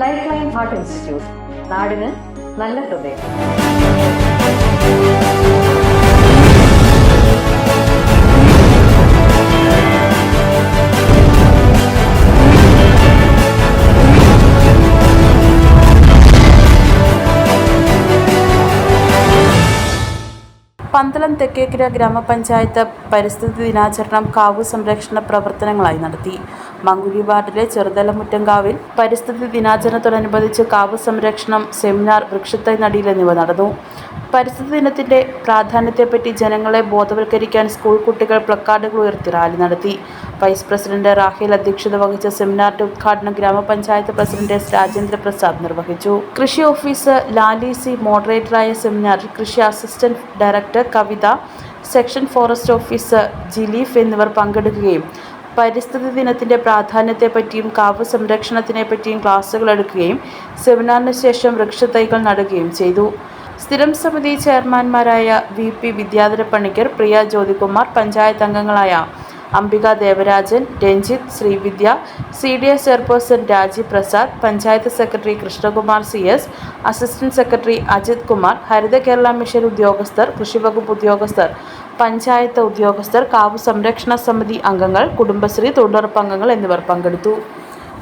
Life line heart institute നാടിന് നല്ല ഹൃദയം. പന്തളം തെക്കേക്കര ഗ്രാമപഞ്ചായത്ത് പരിസ്ഥിതി ദിനാചരണം കാവു സംരക്ഷണ പ്രവർത്തനങ്ങളായി നടത്തി. മങ്കുഴി വാർഡിലെ ചെറുതലമുറ്റങ്കാവിൽ പരിസ്ഥിതി ദിനാചരണത്തോടനുബന്ധിച്ച് കാവ് സംരക്ഷണം സെമിനാർ വൃക്ഷത്തൈ നടിയിൽ എന്നിവ നടന്നു. പരിസ്ഥിതി ദിനത്തിന്റെ പ്രാധാന്യത്തെപ്പറ്റി ജനങ്ങളെ ബോധവൽക്കരിക്കാൻ സ്കൂൾ കുട്ടികൾ പ്ലക്കാർഡുകൾ ഉയർത്തി റാലി നടത്തി. വൈസ് പ്രസിഡന്റ് റാഹേൽ അധ്യക്ഷത വഹിച്ച സെമിനാറിന്റെ ഉദ്ഘാടനം ഗ്രാമപഞ്ചായത്ത് പ്രസിഡന്റ് രാജേന്ദ്ര പ്രസാദ് നിർവഹിച്ചു. കൃഷി ഓഫീസർ ലാലി സി മോഡറേറ്ററായ സെമിനാറിൽ കൃഷി assistant director Kavitha section forest officer Jileef എന്നിവർ പങ്കെടുക്കുകയും പരിസ്ഥിതി ദിനത്തിന്റെ പ്രാധാന്യത്തെപ്പറ്റിയും കാവ് സംരക്ഷണത്തിനെപ്പറ്റിയും ക്ലാസ്സുകൾ എടുക്കുകയും സെമിനാറിന് ശേഷം വൃക്ഷത്തൈകൾ നടുകയും ചെയ്തു. സ്ഥിരം സമിതി ചെയർമാൻമാരായ വി പി വിദ്യാധര പണിക്കർ പ്രിയ ജ്യോതികുമാർ പഞ്ചായത്ത് അംഗങ്ങളായ Ambika Devarajan Ranjith Sreevidya C D S chairperson Rajeev Prasad panchayat secretary Krishnakumar C S assistant secretary Ajith Kumar Haritha Kerala mission ഉദ്യോഗസ്ഥർ കൃഷിവകുപ്പ് ഉദ്യോഗസ്ഥർ പഞ്ചായത്ത് ഉദ്യോഗസ്ഥർ കാവ് സംരക്ഷണ സമിതി അംഗങ്ങൾ കുടുംബശ്രീ തൊഴിലുറപ്പ് അംഗങ്ങൾ എന്നിവർ പങ്കെടുത്തു.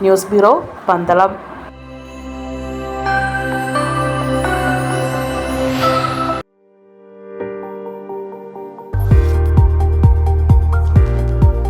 News bureau Pandalam.